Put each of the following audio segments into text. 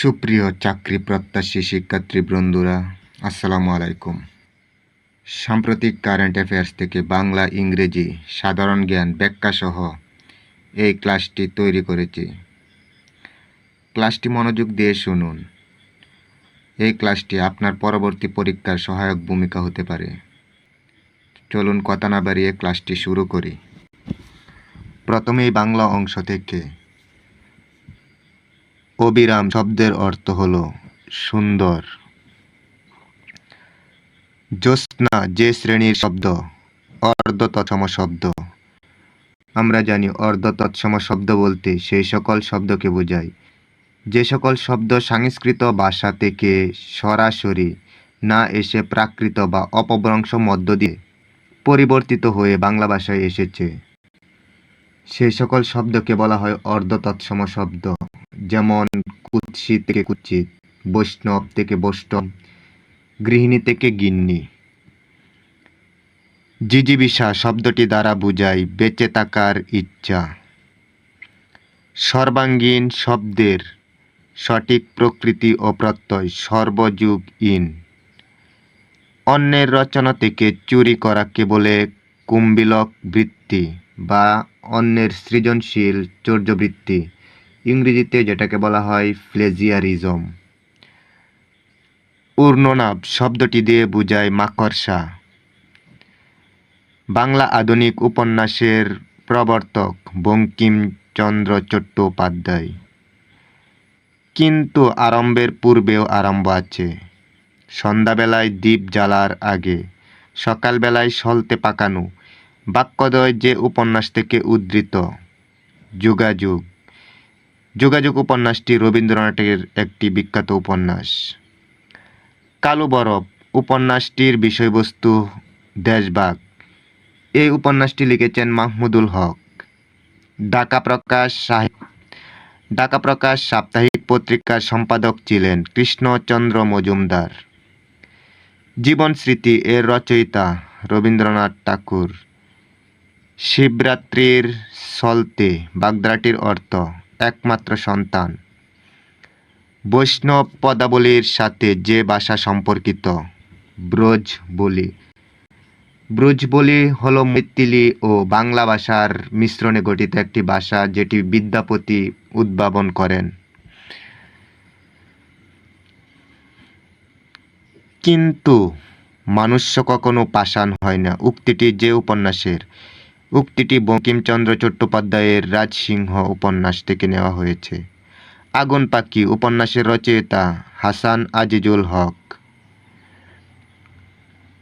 সুপ্রিয় চাকরি প্রত্যাশী শিক্ষার্থী বন্ধুরা, আসসালামু আলাইকুম। সাম্প্রতিক কারেন্ট অ্যাফেয়ার্স থেকে বাংলা, ইংরেজি, সাধারণ জ্ঞান ব্যাখ্যাসহ এই ক্লাসটি তৈরি করেছি। ক্লাসটি মনোযোগ দিয়ে শুনুন। এই ক্লাসটি আপনার পরবর্তী পরীক্ষার সহায়ক ভূমিকা হতে পারে। চলুন কথা না বাড়িয়ে ক্লাসটি শুরু করি। প্রথমেই বাংলা অংশ থেকে অবিরাম শব্দের অর্থ হল সুন্দর। জ্যোৎস্না যে শ্রেণির শব্দ অর্ধ তৎসম শব্দ। আমরা জানি অর্ধ তৎসম শব্দ বলতে সেই সকল শব্দকে বোঝায়। যে সকল শব্দ সংস্কৃত ভাষা থেকে সরাসরি না এসে প্রাকৃত বা অপভ্রংশ মধ্য দিয়ে পরিবর্তিত হয়ে বাংলা ভাষায় এসেছে। সেই সকল শব্দকে বলা হয় অর্ধ তৎসম শব্দ। যেমন কুৎসিত থেকে কুৎসিত, বৈষ্ণব থেকে বৈষ্ণব, গৃহিণী থেকে গিন্নি জিজিবিষা শব্দটি দ্বারা বোঝায় বেঁচে থাকার ইচ্ছা। সর্বাঙ্গীন শব্দের সঠিক প্রকৃতি ও প্রত্যয় সর্বযুগ ইন। অন্যের রচনা থেকে চুরি করাকে বলে কুম্বিলক বৃত্তি বা অন্যের সৃজনশীল চৌর্যবৃত্তি। ইংরেজিতে যেটাকে বলা হয় ফ্লেজিয়ারিজম উর্ণনাভ শব্দটি দিয়ে বোঝায় মাকড়সা। বাংলা আধুনিক উপন্যাসের প্রবর্তক বঙ্কিমচন্দ্র চট্টোপাধ্যায়। কিন্তু আরম্ভের পূর্বেও আরম্ভ আছে। সন্ধ্যাবেলায় দ্বীপ জ্বালার আগে, সকালবেলায় সলতে পাকানো বাক্যদয় যে উপন্যাস থেকে উদ্ধৃত। যোগাযোগ। যোগাযোগ উপন্যাসটি রবীন্দ্রনাথের একটি বিখ্যাত উপন্যাস। কালো বরফ, উপন্যাসটির বিষয়বস্তু দেশবাগ এই উপন্যাসটি লিখেছেন মাহমুদুল হক। ঢাকা প্রকাশ সাহেব। ঢাকা প্রকাশ সাপ্তাহিক পত্রিকার সম্পাদক ছিলেন কৃষ্ণচন্দ্র মজুমদার। জীবন স্মৃতি এর রচয়িতা রবীন্দ্রনাথ ঠাকুর। শিবরাত্রির সলতে বাগদাটির অর্থ একমাত্র সন্তান। বৈষ্ণব পদাবলীর সাথে যে ভাষা সম্পর্কিত, ব্রজ বলি। ব্রজ বলি হল মৈথিলি ও বাংলা ভাষার মিশ্রণে গঠিত একটি ভাষা যেটি বিদ্যাপতি উদ্ভাবন করেন। কিন্তু, মানুষ্য কখনো পাষাণ হয় না। উক্তিটি যে উপন্যাসের উক্তিটি বঙ্কিমচন্দ্র চট্টোপাধ্যায়ের রাজসিংহ উপন্যাস থেকে নেওয়া হয়েছে। আগুন পাখি উপন্যাসের রচয়িতা হাসান আজিজুল হক।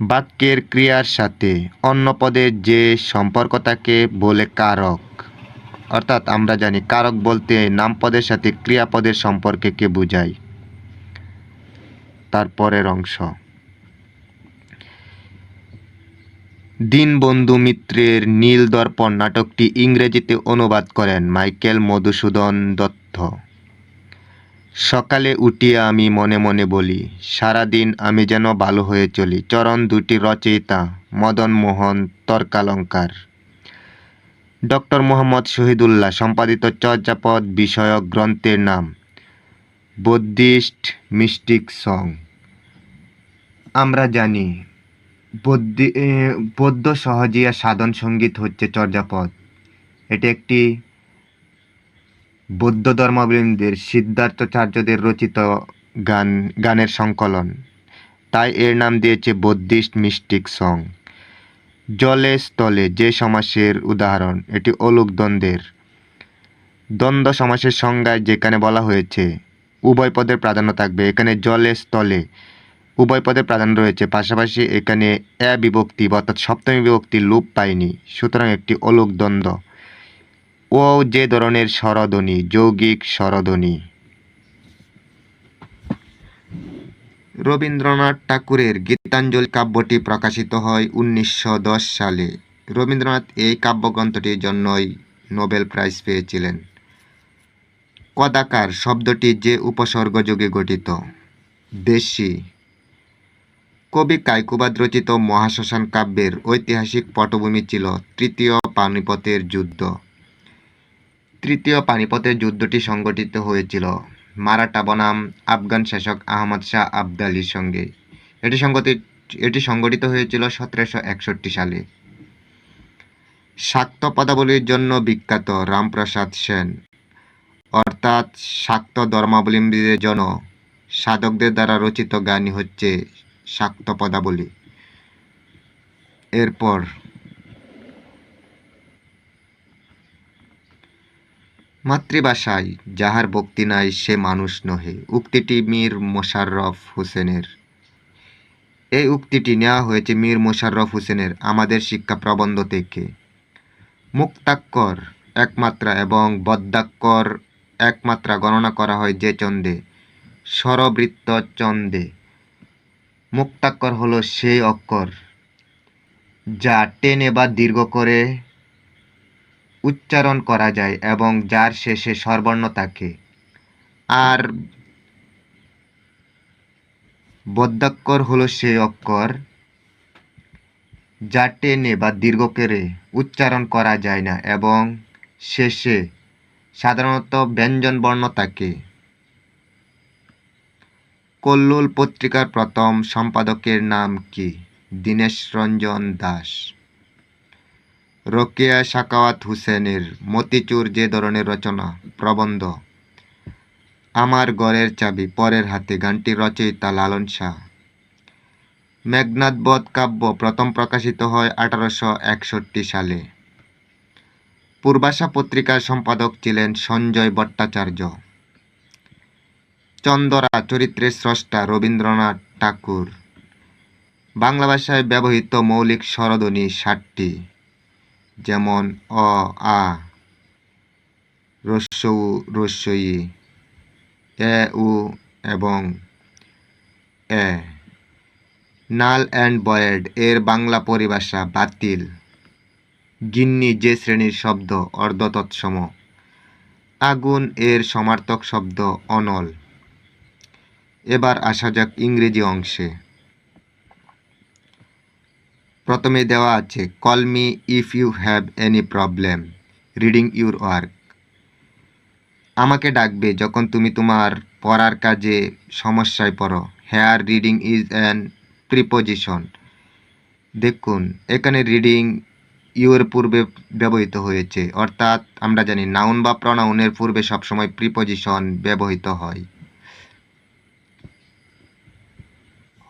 বাক্যের ক্রিয়ার সাথে অন্য পদের যে সম্পর্ক তাকে বলে কারক, অর্থাৎ আমরা জানি কারক বলতে নামপদের সাথে ক্রিয়াপদের সম্পর্ককে বোঝায়? তারপরের অংশ। দীনবন্ধু মিত্রের নীল দর্পণ নাটকটি ইংরেজিতে অনুবাদ করেন মাইকেল মধুসূদন দত্ত। সকালে উঠিয়া আমি মনে মনে বলি, সারাদিন আমি যেন ভালো হয়ে চলি। চরণ দুটি রচয়িতা মদন মোহন, তর্কালঙ্কার। ডক্টর মোহাম্মদ শহীদুল্লাহ, সম্পাদিত চর্যাপদ বিষয়ক গ্রন্থের নাম বুদ্ধিস্ট মিস্টিক সং। আমরা জানি বৌদ্ধি সহজিয়া সাধন সংগীত হচ্ছে চর্যাপদ। এটি একটি বৌদ্ধ ধর্মাবলম্বীদের সিদ্ধার্থচার্যদের রচিত গান, গানের সংকলন। তাই এর নাম দিয়েছে বৌদ্ধিস্ট মিস্টিক সং। জলে স্থলে যে সমাসের উদাহরণ, এটি অলুক দ্বন্দ্বের দ্বন্দ্ব সমাসের সংজ্ঞায় যেখানে বলা হয়েছে, উভয় পদের প্রাধান্য থাকবে। এখানে জলে স্থলে উভয় পদের প্রাধান্য রয়েছে। পাশাপাশি এখানে এ বিভক্তি অর্থাৎ সপ্তমী বিভক্তি লোপ পায়নি, সুতরাং একটি অলুক দ্বন্দ্ব। ও যে ধরনের স্বরধ্বনি, যৌগিক স্বরধ্বনি। রবীন্দ্রনাথ ঠাকুরের গীতাঞ্জলি কাব্যটি প্রকাশিত হয় উনিশশো দশ সালে। রবীন্দ্রনাথ এই কাব্যগ্রন্থটির জন্যই নোবেল প্রাইজ পেয়েছিলেন। কদাকার শব্দটি যে উপসর্গযোগে গঠিত। দেশি কবি কায়কুবাদ রচিত মহাশ্মশান কাব্যের ঐতিহাসিক পটভূমি ছিল তৃতীয় পানিপথের যুদ্ধ। তৃতীয় পানিপথের যুদ্ধটি সংগঠিত হয়েছিল মারাঠা বনাম আফগান শাসক আহমদ শাহ আবদালির সঙ্গে। এটি সংগঠিত এটি সংগঠিত হয়েছিল সতেরোশো একষট্টি সালে। শাক্ত পদাবলীর জন্য বিখ্যাত রামপ্রসাদ সেন। অর্থাৎ শাক্ত ধর্মাবলম্বীদের জন্য সাধকদের দ্বারা রচিত গানই হচ্ছে শাক্ত পদাবলী এরপর মাতৃভাষায়, যাহার ভক্তি নাই সে মানুষ নহে। উক্তিটি মীর মোশাররফ হোসেনের। এই উক্তিটি নেওয়া হয়েছে মীর মোশাররফ হোসেনের, আমাদের শিক্ষা প্রবন্ধ থেকে। মুক্তাক্ষর একমাত্রা এবং বদ্যাক্ষর একমাত্রা গণনা করা হয় যে চন্দে। স্বরবৃত্ত চন্দে। মুক্তাক্ষর হলো সেই অক্ষর যা টেনে বা দীর্ঘ করে উচ্চারণ করা যায় এবং যার শেষে স্বরবর্ণ থাকে। আর বদ্যাক্ষর হলো সেই অক্ষর যা টেনে বা দীর্ঘ করে উচ্চারণ করা যায় না এবং শেষে সাধারণত ব্যঞ্জন বর্ণ থাকে। কল্লোল পত্রিকার প্রথম সম্পাদকের নাম কি? দীনেশ রঞ্জন দাস। রোকেয়া সাকাওয়াত হুসেনের মতিচুর যে ধরনের রচনা, প্রবন্ধ। আমার ঘরের চাবি, পরের হাতে গানটি রচয়িতা লালন শাহ। মেঘনাদ বধ কাব্য প্রথম প্রকাশিত হয় আঠারোশো একষট্টি সালে। পূর্বাশা পত্রিকার সম্পাদক ছিলেন সঞ্জয় ভট্টাচার্য। চন্দরা চরিত্রের স্রষ্টা রবীন্দ্রনাথ ঠাকুর। বাংলা ভাষায় ব্যবহৃত মৌলিক স্বরধ্বনি ষাটটি, যেমন অ, আ রস্যউ রস্যই এ, উ এবং এ। নাল অ্যান্ড বয়েড এর বাংলা পরিভাষা বাতিল। গিন্নি যে শ্রেণির শব্দ অর্ধতৎসম। আগুন এর সমার্থক শব্দ অনল। এবার আসা যাক ইংরেজি অংশে। প্রথমে দেওয়া আছে call me if you have any problem reading your work আমাকে ডাকবে যখন তুমি তোমার পড়ার কাজে সমস্যায় পড়ো। Here reading is an preposition দেখুন, এখানে রিডিং ইউর পূর্বে ব্যবহৃত হয়েছে। অর্থাৎ আমরা জানি নাউন বা প্রনাউনের পূর্বে সবসময় প্রিপোজিশন ব্যবহৃত হয়।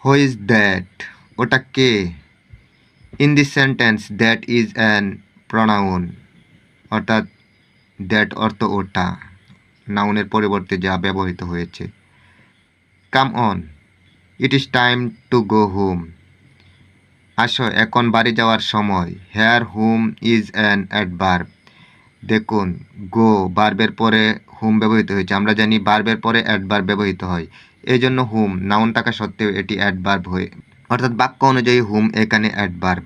হু ইজ দ্যাট ওটা কে in this sentence that is an pronoun অর্থাৎ দ্যাট অর্থ ওটা। নাউনের পরিবর্তে যা ব্যবহৃত হয়েছে। Come on it is time to go home আসো, এখন বাড়ি যাওয়ার সময়। Here home is an adverb দেখুন গো বার্বের পরে হোম ব্যবহৃত হয়েছে। আমরা জানি বার্বের পরে অ্যাডভার্ব ব্যবহৃত হয়। এই জন্য হুম, নাউন থাকা সত্ত্বেও এটি অ্যাডভার্ব হয়ে, অর্থাৎ বাক্য অনুযায়ী হুম এখানে অ্যাডভার্ব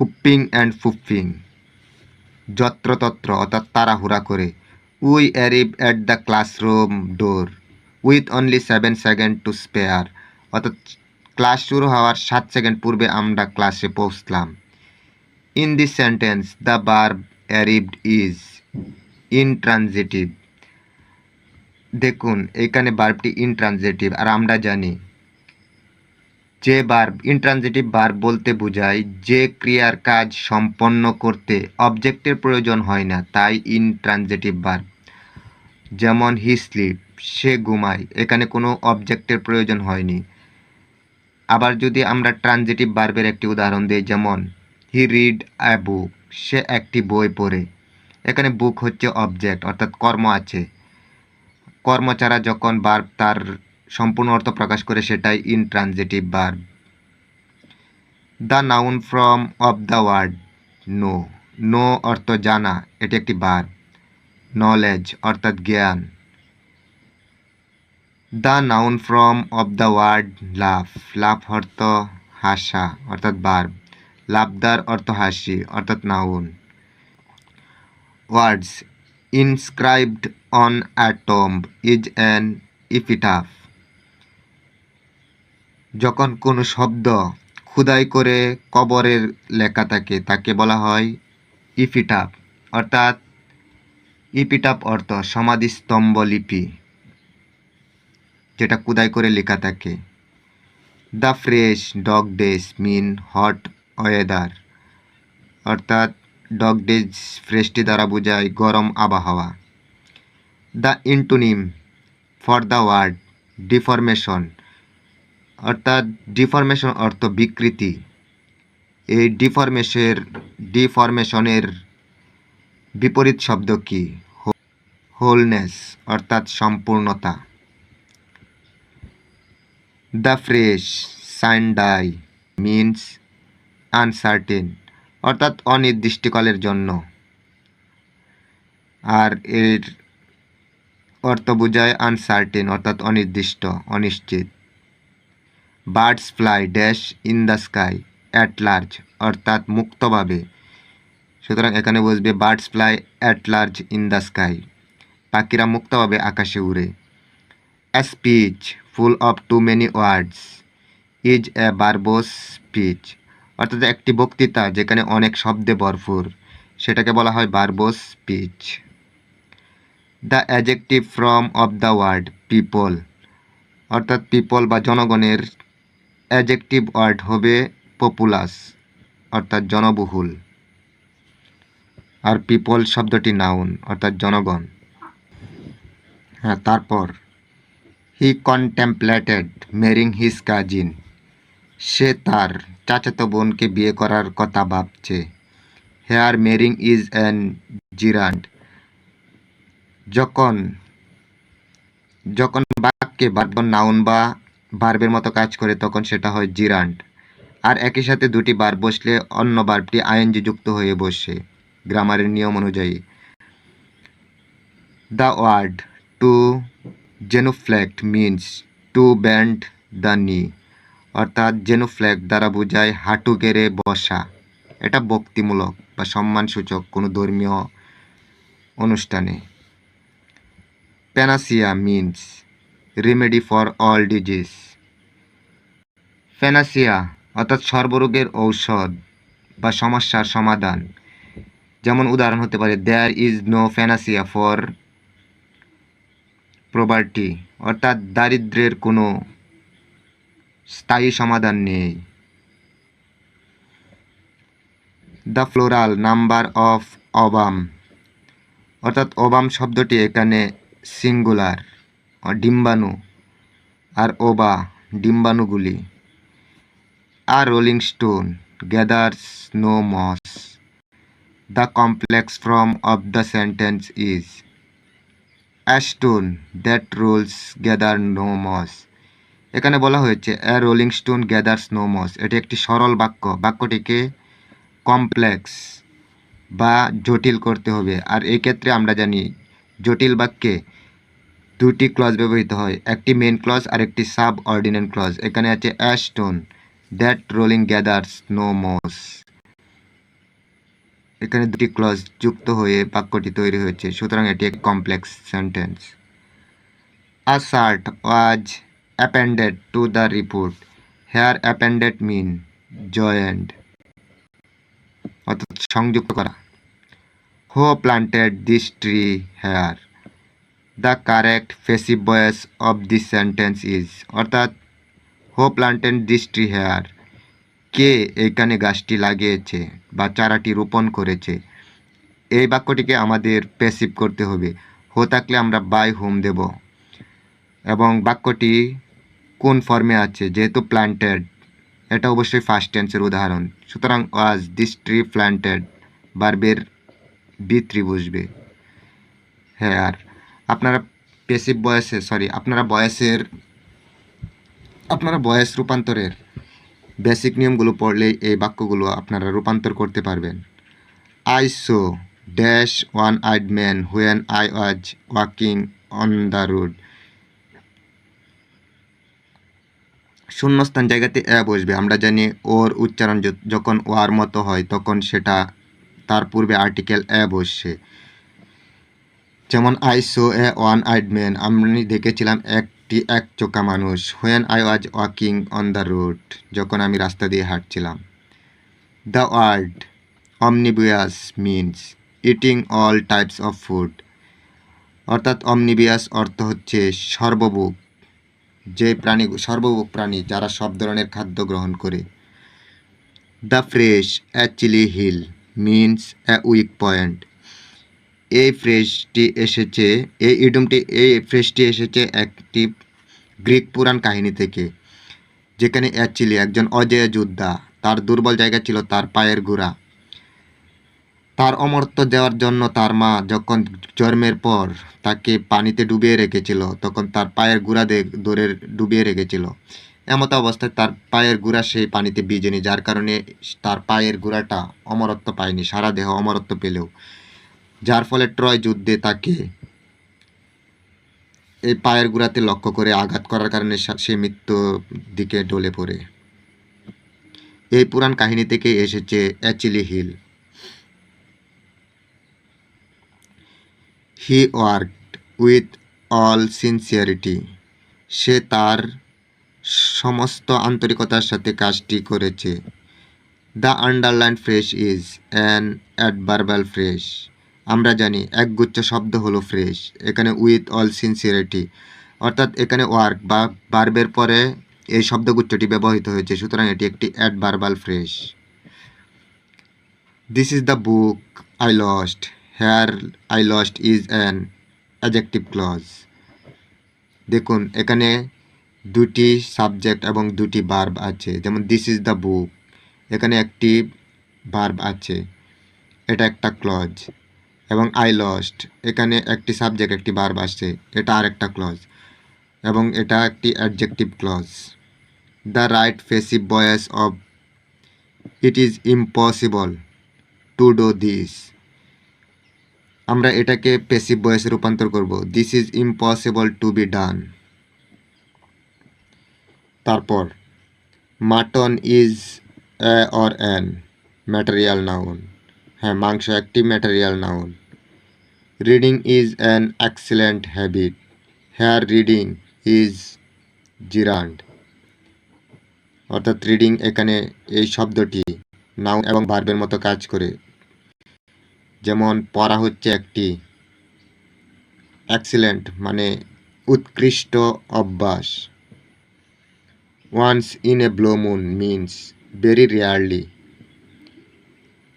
হুপ্পিং অ্যান্ড ফুফিং। যত্রতত্র অর্থাৎ তাড়াহুড়া করে। We arrive at the classroom door with only seven second to spare অর্থাৎ ক্লাস শুরু হওয়ার সাত সেকেন্ড পূর্বে আমরা ক্লাসে পৌঁছলাম। In this sentence the verb arrived is intransitive দেখুন, এখানে বার্বটি ইনট্রানজিটিভ আর আমরা জানি যে বার্ব ইনট্রানজিটিভ বার্ব বলতে বোঝায় যে ক্রিয়ার কাজ সম্পন্ন করতে অবজেক্টের প্রয়োজন হয় না, তাই ইনট্রানজিটিভ বার্ব যেমন হি স্লিপ সে ঘুমায়, এখানে কোনো অবজেক্টের প্রয়োজন হয়নি। আবার যদি আমরা ট্রানজেটিভ বার্বের একটি উদাহরণ দিই, যেমন হি রিড আ বুক সে একটি বই পড়ে। এখানে বুক হচ্ছে অবজেক্ট অর্থাৎ কর্ম আছে। কর্ম ছাড়া যখন বার্ব তার সম্পূর্ণ অর্থ প্রকাশ করে সেটাই intransitive verb the noun from of the word know know অর্থ জানা, এটি একটি বার্ব নলেজ অর্থাৎ জ্ঞান। The noun from of the word laugh laugh অর্থ হাসা, অর্থাৎ বার্ব লাভদার অর্থ হাসি, অর্থাৎ noun words inscribed a tomb is an epitaph যখন কোনো শব্দ খুদাই করে কবরের লেখা থাকে, তাকে বলা হয় ইপিটাফ অর্থাৎ ইপিটাপ অর্থ সমাধিস্তম্ভ লিপি, যেটা কুদাই করে লেখা থাকে। The phrase dog days mean hot weather অর্থাৎ ডগ ডেজ ফ্রেশটি দ্বারা বোঝায় গরম আবহাওয়া। The antonym for the word deformation, অর্থাৎ ডিফরমেশন অর্থ বিকৃতি। এই ডিফরমেশের, ডিফরমেশনের বিপরীত শব্দ কি? হোলনেস, অর্থাৎ সম্পূর্ণতা। The phrase, sine die means uncertain, অর্থাৎ অনির্দিষ্টকালের জন্য। আর এর অর্থ বোঝায় আনসার্টেন অর্থাৎ অনির্দিষ্ট, অনিশ্চিত। Birds fly dash in the sky at large অর্থাৎ মুক্তভাবে। সুতরাং এখানে বসবে birds fly at large in the sky পাখিরা মুক্তভাবে আকাশে উড়ে। Speech full of too many words is a verbose speech, অর্থাৎ একটি বক্তৃতা যেখানে অনেক শব্দে ভরপুর, সেটাকে বলা হয় verbose speech the adjective from of the word people অর্থাৎ পিপল বা জনগণের অ্যাজেক্টিভ ওয়ার্ড হবে পপুলাস অর্থাৎ জনবহুল। আর পিপল শব্দটি নাউন অর্থাৎ জনগণ। হ্যাঁ তারপর he contemplated marrying his cousin সে তার চাচাতো বোনকে বিয়ে করার কথা ভাবছে। Here marrying is an gerund যখন যখন বাক্যে বার্ব নাউন বা বার্বের মতো কাজ করে, তখন সেটা হয় জিরান্ট। আর একই সাথে দুটি বার বসলে অন্য বার্বটি আইএনজি যুক্ত হয়ে বসে, গ্রামারের নিয়ম অনুযায়ী। The word, to genuflect means to bend the knee, অর্থাৎ জেনোফ্লেক্ট দ্বারা বোঝায় হাঁটু গেড়ে বসা। এটা ভক্তিমূলক বা সম্মানসূচক কোনো ধর্মীয় অনুষ্ঠানে। Panacea means remedy for all disease panacea অর্থাৎ সর্বরোগের ঔষধ বা সমস্যার সমাধান। যেমন উদাহরণ হতে পারে there is no panacea for property অর্থাৎ দারিদ্র্যের কোনো স্থায়ী সমাধান নেই। The plural number of ovum অর্থাৎ অবাম শব্দটি এখানে সিঙ্গুলার, ডিম্বাণু, আর ওবা, ডিম্বাণুগুলি। আর rolling stone, gathers, no moss. The complex form of the sentence is a stone that rolls gather no moss. এখানে বলা হয়েছে a rolling stone gathers no moss. এটি একটি সরল বাক্য। বাক্যটিকে কমপ্লেক্স বা জটিল করতে হবে। আর এই ক্ষেত্রে আমরা জানি, জটিল বাক্যে দুটি ক্লজ ব্যবহৃত হয়, একটি মেন ক্লজ আর একটি সাব অর্ডিনেন্ট ক্লজ। এখানে আছে a stone that rolling gathers no moss এখানে দুটি ক্লজ যুক্ত হয়ে বাক্যটি তৈরি হয়েছে, সুতরাং এটি একটি complex sentence a shirt was appended to the report here appended mean joint অর্থাৎ সংযুক্ত করা। Who planted this tree here the correct passive voice of this sentence is অর্থাৎ who planted this tree here কে এইখানে গাছটি লাগিয়েছে বা চারাটি রোপণ করেছে, এই বাক্যটিকে আমাদের প্যাসিভ করতে হবে। হো থাকলে আমরা বাই হোম দেব? এবং বাক্যটি কোন ফর্মে আছে? যেহেতু প্ল্যান্টেড এটা অবশ্যই ফার্স্ট টেন্সের উদাহরণ। সুতরাং ওয়াজ দিস ট্রি প্ল্যান্টেড বার্বের বি থ্রি বসবে হ্যাঁ আর আপনারা পেসিভ বয়সে সরি আপনারা বয়সের, আপনারা বয়স রূপান্তরের বেসিক নিয়মগুলো পড়লেই এই বাক্যগুলো আপনারা রূপান্তর করতে পারবেন। I saw dash one eyed man when I was walking on the road শূন্যস্থান জায়গাতে এ বসবে, আমরা জানি ওর উচ্চারণ যখন ওয়ার মতো হয়, তখন সেটা তার পূর্বে আর্টিকেল এ বসছে যেমন I saw a one eyed man আমি দেখেছিলাম একটি এক চোখা মানুষ। When I was walking on the road যখন আমি রাস্তা দিয়ে হাঁটছিলাম। The word omnivorous means eating all types of food অর্থাৎ অমনিবিয়াস অর্থ হচ্ছে সর্বভোগ। যে প্রাণী, সর্বভোগ প্রাণী যারা সব ধরনের খাদ্য গ্রহণ করে। The phrase actually heel means a weak point এই ফ্রেশটি এসেছে এই ইডুমটি এই ফ্রেশটি এসেছে একটি গ্রিক পুরাণ কাহিনী থেকে, যেখানে অ্যাকচুয়ালি একজন অজেয় যোদ্ধা, তার দুর্বল জায়গা ছিল তার পায়ের গোড়া। তার অমরত্ব দেওয়ার জন্য তার মা যখন জন্মের পর তাকে পানিতে ডুবিয়ে রেখেছিল, তখন তার পায়ের গুড়া ধরে ডুবিয়ে রেখেছিল। এমত অবস্থায় তার পায়ের গুড়া সেই পানিতে ভিজেনি, যার কারণে তার পায়ের গুড়াটা অমরত্ব পায়নি, সারা দেহ অমরত্ব পেলেও। যার ফলে ট্রয় যুদ্ধে তাকে এই পায়ের গুড়াতে লক্ষ্য করে আঘাত করার কারণে সে মৃত্যু দিকে ডলে পড়ে। এই পুরাণ কাহিনী থেকে এসেছে Achilles heel. He worked with all sincerity সে তার সমস্ত আন্তরিকতার সাথে কাজটি করেছে। The underline phrase is an adverbial phrase আমরা জানি, একগুচ্ছ শব্দ হলো ফ্রেশ, এখানে উইথ অল সিনসিয়ারিটি, অর্থাৎ এখানে ওয়ার্ক বা বার্বের পরে এই শব্দগুচ্ছটি ব্যবহৃত হয়েছে, সুতরাং এটি একটি adverbial phrase. This is the book I lost here I lost is an adjective clause দেখুন, এখানে দুটি সাবজেক্ট এবং দুটি বার্ব আছে, যেমন দিস ইজ দ্য বুক এখানে একটি বার্ব আছে, এটা একটা ক্লজ এবং আই লস্ট এখানে একটি সাবজেক্ট একটি বার্ব আসছে, এটা আরেকটা ক্লজ এবং এটা একটি adjective clause the right passive voice of it is impossible to do this আমরা এটাকে পেসিভ ভয়েসে রূপান্তর করব this is impossible to be done তারপর mutton is or an material noun হ্যাঁ মাংস একটি material noun reading is an excellent habit here reading is gerund অর্থাৎ রিডিং এখানে এই শব্দটি নাউন এবং ভার্বের মতো কাজ করে। যেমন, পড়া হচ্ছে একটি এক্সিলেন্ট মানে উৎকৃষ্ট অভ্যাস। Once in a blue moon means very rarely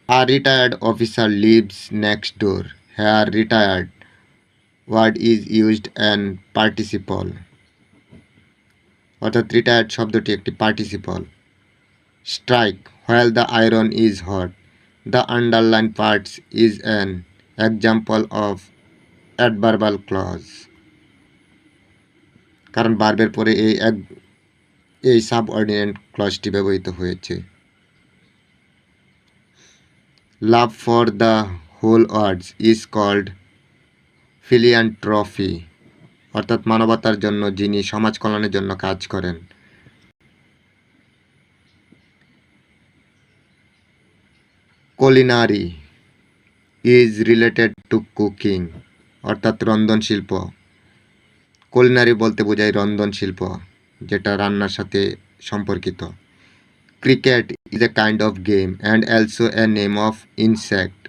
A retired officer lives next door. Here, retired. Word is used and participle. অর্থাৎ রিটায়ার্ড শব্দটি একটি participle strike while the iron is hot the underline parts is an example of adverbial clause কারণ বার্বের পরে এই এক এই subordinate ক্লজটি ব্যবহৃত হয়েছে। Love for the whole words is called philanthropy অর্থাৎ মানবতার জন্য যিনি সমাজ কল্যাণের জন্য কাজ করেন। Culinary is related to cooking অর্থাৎ রন্ধন শিল্প। কলিনারি বলতে বোঝায় রন্ধন শিল্প, যেটা রান্নার সাথে সম্পর্কিত। Cricket is a kind of game and also a name of insect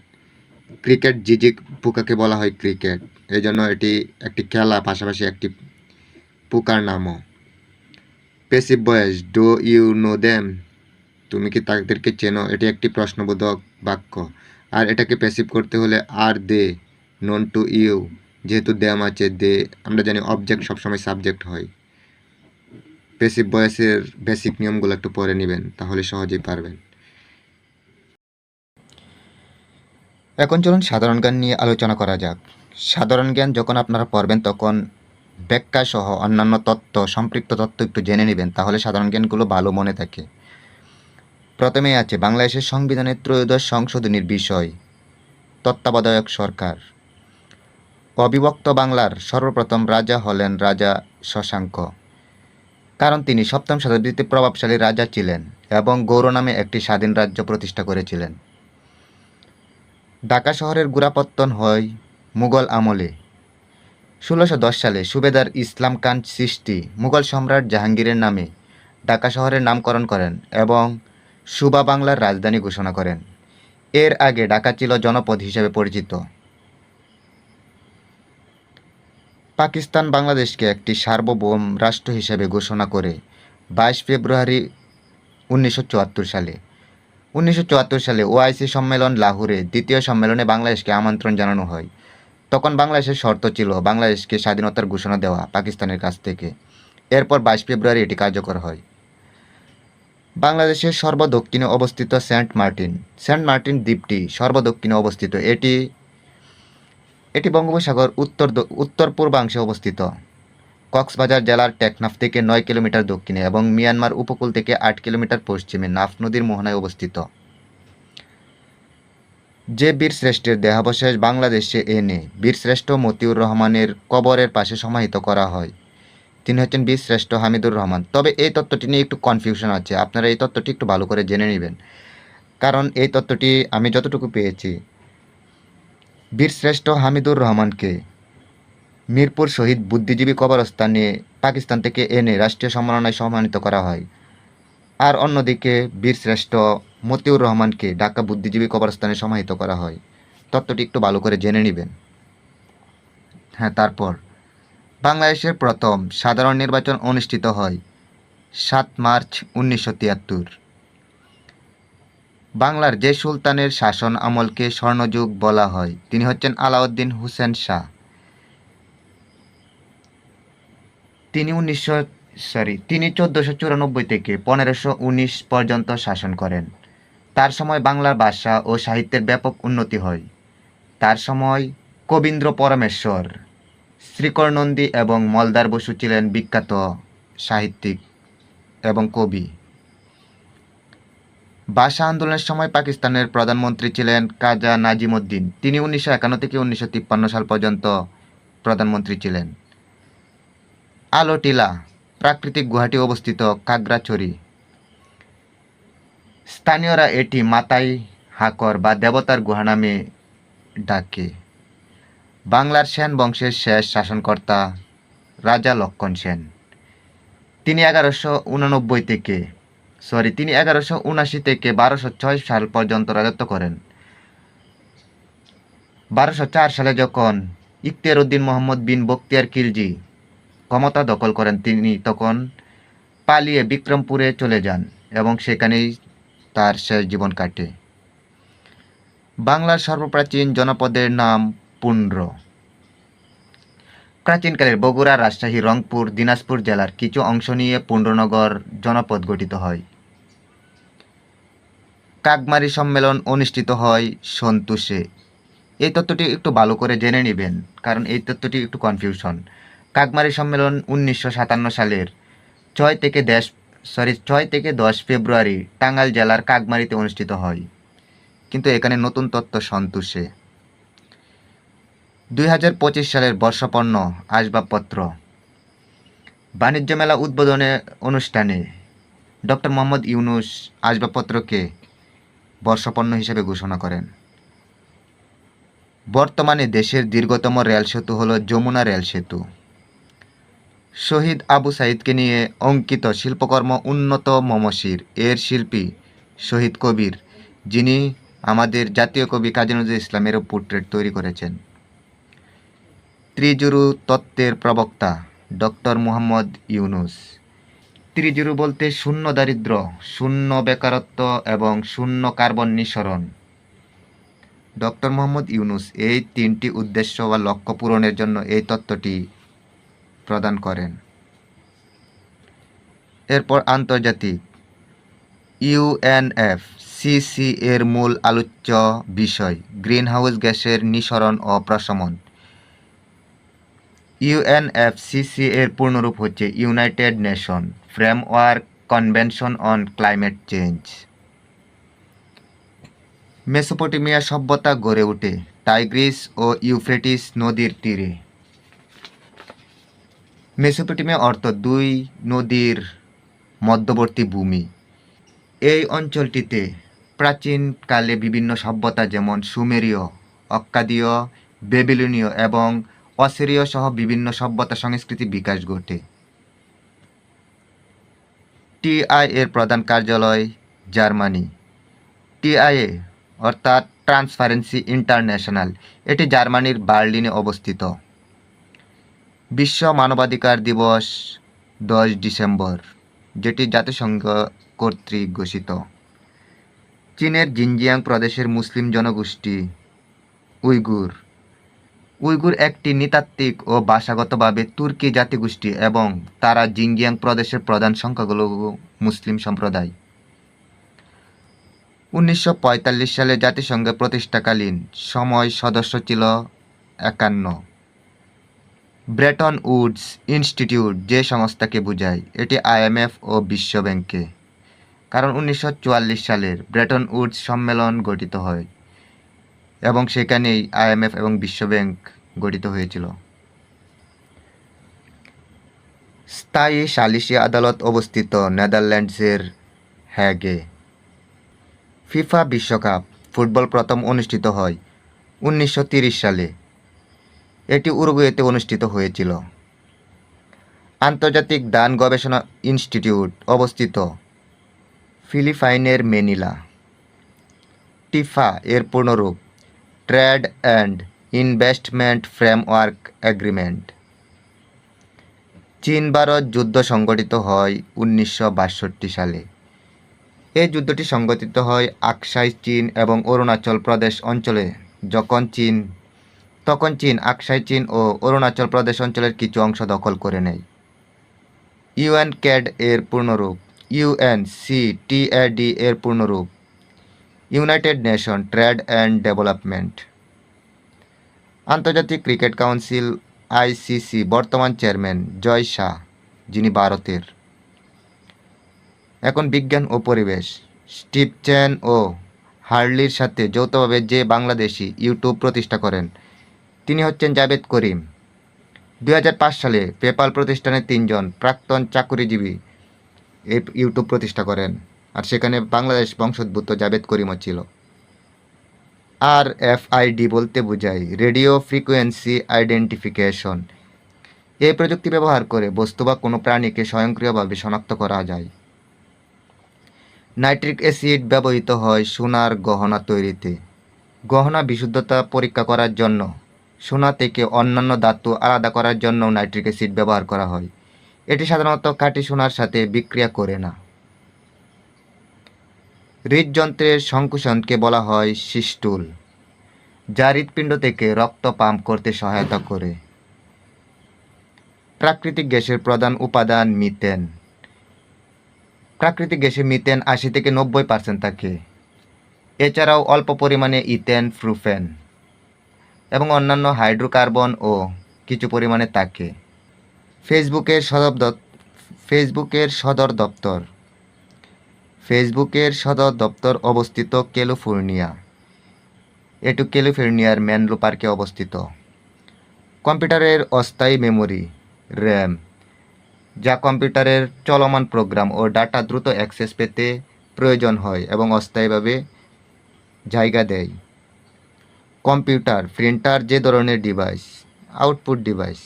cricket জিজিক পোকাকে বলা হয় ক্রিকেট এই জন্য এটি একটি খেলা, পাশাপাশি একটি পোকার নামও। Passive voice do you know them তুমি কি তাদেরকে চেনো? এটি একটি প্রশ্নবোধক বাক্য। আর এটাকে প্যাসিভ করতে হলে are they known to you যেহেতু দেম আছে দে আমরা জানি অবজেক্ট সবসময় সাবজেক্ট হয়। পেসিভ বয়েসের বেসিক নিয়মগুলো একটু পরে নেবেন, তাহলে সহজেই পারবেন। এখন চলুন সাধারণ জ্ঞান নিয়ে আলোচনা করা যাক। সাধারণ জ্ঞান যখন আপনারা পড়বেন, তখন ব্যাখ্যা সহ অন্যান্য তত্ত্ব, সম্পৃক্ত তত্ত্ব একটু জেনে নেবেন, তাহলে সাধারণ জ্ঞানগুলো ভালো মনে থাকে। প্রথমেই আছে, বাংলাদেশের সংবিধানের ত্রয়োদশ সংশোধনীর বিষয়, তত্ত্বাবধায়ক সরকার। অবিভক্ত বাংলার সর্বপ্রথম রাজা হলেন রাজা শশাঙ্ক। কারণ তিনি সপ্তম শতাব্দীতে প্রভাবশালী রাজা ছিলেন এবং গৌর নামে একটি স্বাধীন রাজ্য প্রতিষ্ঠা করেছিলেন। ঢাকা শহরের গোড়াপত্তন হয় মুঘল আমলে। ষোলোশো সালে সুবেদার ইসলাম খান সৃষ্টি মুঘল সম্রাট জাহাঙ্গীরের নামে ঢাকা শহরের নামকরণ করেন এবং সুবা বাংলার রাজধানী ঘোষণা করেন। এর আগে ঢাকা ছিল জনপদ হিসেবে পরিচিত। পাকিস্তান বাংলাদেশকে একটি সার্বভৌম রাষ্ট্র হিসেবে ঘোষণা করে বাইশ ফেব্রুয়ারি উনিশশো চুয়াত্তর সালে। উনিশশো চুয়াত্তর সালে ওআইসি সম্মেলন লাহোরে দ্বিতীয় সম্মেলনে বাংলাদেশকে আমন্ত্রণ জানানো হয়। তখন বাংলাদেশের শর্ত ছিল বাংলাদেশকে স্বাধীনতার ঘোষণা দেওয়া পাকিস্তানের কাছ থেকে। এরপর বাইশ ফেব্রুয়ারি এটি কার্যকর হয়। বাংলাদেশের সর্বদক্ষিণে অবস্থিত সেন্ট মার্টিন। সেন্ট মার্টিন দ্বীপটি সর্বদক্ষিণে অবস্থিত। এটি এটি বঙ্গোপসাগর উত্তর উত্তর পূর্বাংশে অবস্থিত। কক্সবাজার জেলার টেকনাফ থেকে নয় কিলোমিটার দক্ষিণে এবং মিয়ানমার উপকূল থেকে আট কিলোমিটার পশ্চিমে নাফ নদীর মোহনায় অবস্থিত। যে বীরশ্রেষ্ঠের দেহাবশেষ বাংলাদেশে এনে বীরশ্রেষ্ঠ মতিউর রহমানের কবরের পাশে সমাহিত করা হয়। তিনি হচ্ছেন বীরশ্রেষ্ঠ হামিদুর রহমান। তবে এই তত্ত্বটি নিয়ে একটু কনফিউশন আছে। আপনারা এই তত্ত্বটি একটু ভালো করে জেনে নেবেন। কারণ এই তত্ত্বটি আমি যতটুকু পেয়েছি বীরশ্রেষ্ঠ হামিদুর রহমানকে মিরপুর শহীদ বুদ্ধিজীবী কবরস্থানে পাকিস্তান থেকে এনে রাষ্ট্রীয় সম্মাননায় সম্মানিত করা হয়। আর অন্যদিকে বীরশ্রেষ্ঠ মতিউর রহমানকে ঢাকা বুদ্ধিজীবী কবরস্থানে সমাহিত করা হয়। তত্ত্বটি একটু ভালো করে জেনে নেবেন। হ্যাঁ তারপর। বাংলাদেশের প্রথম সাধারণ নির্বাচন অনুষ্ঠিত হয় সাত মার্চ উনিশশো তিয়াত্তর। বাংলার যে সুলতানের শাসন আমলকে স্বর্ণযুগ বলা হয়, তিনি হচ্ছেন আলাউদ্দিন হুসেন শাহ। তিনি উনিশশো সরি তিনি চোদ্দোশো চুরানব্বই থেকে পনেরোশো উনিশ পর্যন্ত শাসন করেন। তার সময় বাংলার ভাষা ও সাহিত্যের ব্যাপক উন্নতি হয়। তার সময় কবীন্দ্র পরমেশ্বর শ্রীকর নন্দী এবং মলদার বসু ছিলেন বিখ্যাত সাহিত্যিক এবং কবি। ভাষা আন্দোলনের সময় পাকিস্তানের প্রধানমন্ত্রী ছিলেন কাজা নাজিমুদ্দিন। তিনি উনিশশো একান্ন থেকে উনিশশো তিপ্পান্ন সাল পর্যন্ত প্রধানমন্ত্রী ছিলেন। আলো টিলা প্রাকৃতিক গুহাটি অবস্থিত কাগড়াছড়ি স্থানীয়রা এটি মাতাই হাকর বা দেবতার গুহা নামে ডাকে। বাংলার সেন বংশের শেষ শাসনকর্তা রাজা লক্ষণ সেন। তিনি এগারোশো উননব্বই থেকে সরি, তিনি এগারোশো উনাশি থেকে বারোশো ছয় সাল পর্যন্ত রাজত্ব করেন। বারোশো চার সালে যখন ইখতিয়ার উদ্দিন মোহাম্মদ বিন বক্তিয়ার খিলজি ক্ষমতা দখল করেন, তিনি তখন পালিয়ে বিক্রমপুরে চলে যান এবং সেখানেই তার শেষ জীবন কাটে। বাংলার সর্বপ্রাচীন জনপদের নাম পুন্ড্র। প্রাচীনকালের বগুড়া, রাজশাহী, রংপুর, দিনাজপুর জেলার কিছু অংশ নিয়ে পুণ্ড্রনগর জনপদ গঠিত হয়। কাকমারি সম্মেলন অনুষ্ঠিত হয় সন্তুষে এই তত্ত্বটি একটু ভালো করে জেনে নেবেন, কারণ এই তত্ত্বটি একটু কনফিউশন কাকমারি সম্মেলন উনিশশো সাতান্ন সালের ছয় থেকে দেশ সরি ছয় থেকে দশ ফেব্রুয়ারি টাঙ্গাইল জেলার কাকমারিতে অনুষ্ঠিত হয়। কিন্তু এখানে নতুন তত্ত্ব সন্তোষে দুই হাজার পঁচিশ সালের বর্ষপণ্য আসবাবপত্র। বাণিজ্য মেলা উদ্বোধনে অনুষ্ঠানে ডক্টর মোহাম্মদ ইউনুস আসবাবপত্রকে বর্ষপণ্য হিসেবে ঘোষণা করেন। বর্তমানে দেশের দীর্ঘতম রেল সেতু হল যমুনা রেল সেতু। শহীদ আবু সাইদকে নিয়ে অঙ্কিত শিল্পকর্ম উন্নত মমশির এর শিল্পী শহীদ কবির, যিনি আমাদের জাতীয় কবি কাজী নজরুল ইসলামেরও পোর্ট্রেট তৈরি করেছেন। ত্রিজুরু তত্ত্বের প্রবক্তা, ডক্টর মুহাম্মদ ইউনুস। ত্রিজুরু বলতে শূন্য দারিদ্র শূন্য বেকারত্ব এবং শূন্য কার্বন নিঃসরণ। ডক্টর মোহাম্মদ ইউনুস এই তিনটি উদ্দেশ্য বা লক্ষ্য পূরণের জন্য এই তত্ত্বটি প্রদান করেন। এরপর আন্তর্জাতিক। ইউএনএফ সিসি এর মূল আলোচ্য বিষয়, গ্রিনহাউস গ্যাসের নিঃসরণ ও প্রশমন। ইউএনএফসিসি এর পূর্ণরূপ হচ্ছে United Nation Framework Convention on Climate Change Mesopotamia সভ্যতা গড়ে ওঠে টাইগ্রিস ও ইউফ্রেটিস নদীর তীরে। মেসোপটেমিয়া অর্থ দুই নদীর মধ্যবর্তী ভূমি। এই অঞ্চলটিতে প্রাচীনকালে বিভিন্ন সভ্যতা যেমন সুমেরীয়, অক্কাদীয়, বেবিলনীয় এবং অসিরীয় সহ বিভিন্ন সভ্যতা সংস্কৃতি বিকাশ ঘটে। টিআই এর প্রধান কার্যালয় জার্মানি। টিআইএ অর্থাৎ ট্রান্সপারেন্সি ইন্টারন্যাশনাল, এটি জার্মানির বার্লিনে অবস্থিত। বিশ্ব মানবাধিকার দিবস, দশ ডিসেম্বর, যেটি জাতিসংঘ কর্তৃক ঘোষিত। চীনের জিনজিয়াং প্রদেশের মুসলিম জনগোষ্ঠী, উইগুর। উইগুর একটি নৃতাত্ত্বিক ও ভাষাগতভাবে তুর্কি জাতিগোষ্ঠী এবং তারা জিঙ্গিয়াং প্রদেশের প্রধান সংখ্যালঘু মুসলিম সম্প্রদায়। উনিশশো পঁয়তাল্লিশ সালে জাতিসংঘের প্রতিষ্ঠাকালীন সময় সদস্য ছিল একান্ন। ব্রেটন উডস ইনস্টিটিউট যে সংস্থাকে বোঝায়, এটি আইএমএফ ও বিশ্ব ব্যাংকে। কারণ উনিশশো চুয়াল্লিশ সালের ব্রেটন উডস সম্মেলন গঠিত হয়। এবং সেখানেই আইএমএফ এবং বিশ্ব ব্যাংক গঠিত হয়েছিল। স্থায়ী সালিসি আদালত অবস্থিত নেদারল্যান্ডসের হ্যাগে। ফিফা বিশ্বকাপ ফুটবল প্রথম অনুষ্ঠিত হয় উনিশশো সালে। এটি উরুগুয়েতে অনুষ্ঠিত হয়েছিল। আন্তর্জাতিক দান গবেষণা ইনস্টিটিউট অবস্থিত ফিলিপাইনের মেনিলা। টিফা এর পূর্ণরূপ trade and investment framework agreement চীন ভারত যুদ্ধ সংগঠিত হয় উনিশশো বাষট্টি সালে। এই যুদ্ধটি সংগঠিত হয় আকসাই চীন এবং অরুণাচল প্রদেশ অঞ্চলে। যখন চীন, তখন চীন আকসাই চীন ও অরুণাচল প্রদেশ অঞ্চলের কিছু অংশ দখল করে নেয়। ইউএন ক্যাড এর পূর্ণরূপ ইউএন সি টিএডি এর পূর্ণরূপ। United Nation Trade and Development আন্তর্জাতিক ক্রিকেট কাউন্সিল, আইসিসি, বর্তমান চেয়ারম্যান জয় শাহ, যিনি ভারতের। এখন বিজ্ঞান ও পরিবেশ, স্টিভ চেন ও হার্লির সাথে যৌথভাবে যে বাংলাদেশি ইউটিউব প্রতিষ্ঠা করেন, তিনি হচ্ছেন জাভেদ করিম। দু হাজার পাঁচ সালে পেপাল প্রতিষ্ঠানের তিনজন প্রাক্তন চাকুরিজীবী এই ইউটিউব প্রতিষ্ঠা করেন। আর সেখানে বাংলাদেশ বংশোদ্ভূত জাভেদ করিমও ছিল। আর এফ এফআইডি বলতে বোঝায় রেডিও ফ্রিকোয়েন্সি আইডেন্টিফিকেশন। এই প্রযুক্তি ব্যবহার করে বস্তু বা কোনো প্রাণীকে স্বয়ংক্রিয়ভাবে শনাক্ত করা যায়। নাইট্রিক অ্যাসিড ব্যবহৃত হয় সোনার গহনা তৈরিতে। গহনা বিশুদ্ধতা পরীক্ষা করার জন্য। সোনা থেকে অন্যান্য ধাতু আলাদা করার জন্য নাইট্রিক অ্যাসিড ব্যবহার করা হয়। এটি সাধারণত কাটি সোনার সাথে বিক্রিয়া করে না। হৃদযন্ত্রের সংকুশনকে বলা হয় সিস্টুল, যা হৃৎপিণ্ড থেকে রক্ত পাম্প করতে সহায়তা করে। প্রাকৃতিক গ্যাসের প্রধান উপাদান মিথেন। প্রাকৃতিক গ্যাসে মিথেন আশি থেকে নব্বই পার্সেন্ট থাকে। এছাড়াও অল্প পরিমাণে ইথেন ফ্রুফেন এবং অন্যান্য হাইড্রোকার্বন ও কিছু পরিমাণে থাকে। ফেসবুকের সদর ফেসবুকের সদর দপ্তর ফেসবুকের সদর দপ্তর অবস্থিত ক্যালিফোর্নিয়া। এটু ক্যালিফোর্নিয়ার ম্যানলো পার্কে অবস্থিত। কম্পিউটারের অস্থায়ী মেমোরি, র্যাম, যা কম্পিউটারের চলমান প্রোগ্রাম ও ডাটা দ্রুত অ্যাক্সেস পেতে প্রয়োজন হয় এবং অস্থায়ীভাবে জায়গা দেয়। কম্পিউটার, প্রিন্টার যে ধরনের ডিভাইস, আউটপুট ডিভাইস,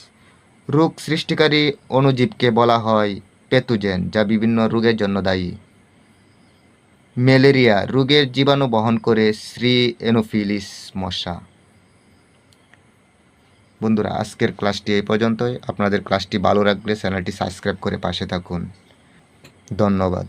রোগ সৃষ্টিকারী অণুজীবকে বলা হয় পেতুজেন যা বিভিন্ন রোগের জন্য দায়ী। ম্যালেরিয়া, রোগের জীবাণু বহন করে শ্রী এনোফিলিস মশা। বন্ধুরা, আজকের ক্লাসটি এই পর্যন্তই। আপনাদের ক্লাসটি ভালো রাখলে চ্যানেলটি সাবস্ক্রাইব করে পাশে থাকুন। ধন্যবাদ।